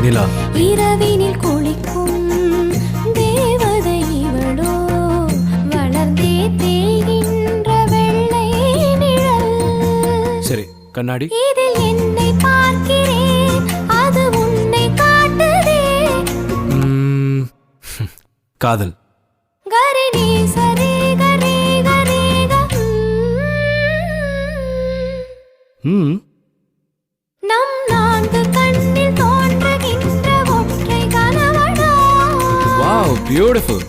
இரவினில் குளிக்கும் தேவதை இவளோ வளர்ந்தே தேய்கின்ற வெள்ளை நிழல். சரி கண்ணாடி. இதில் என்னை பார்க்கிறேன் அது உன்னை காட்டுதே. காதல். கரிணி சரி கரி கரி ம் பியூட்டிஃபுல்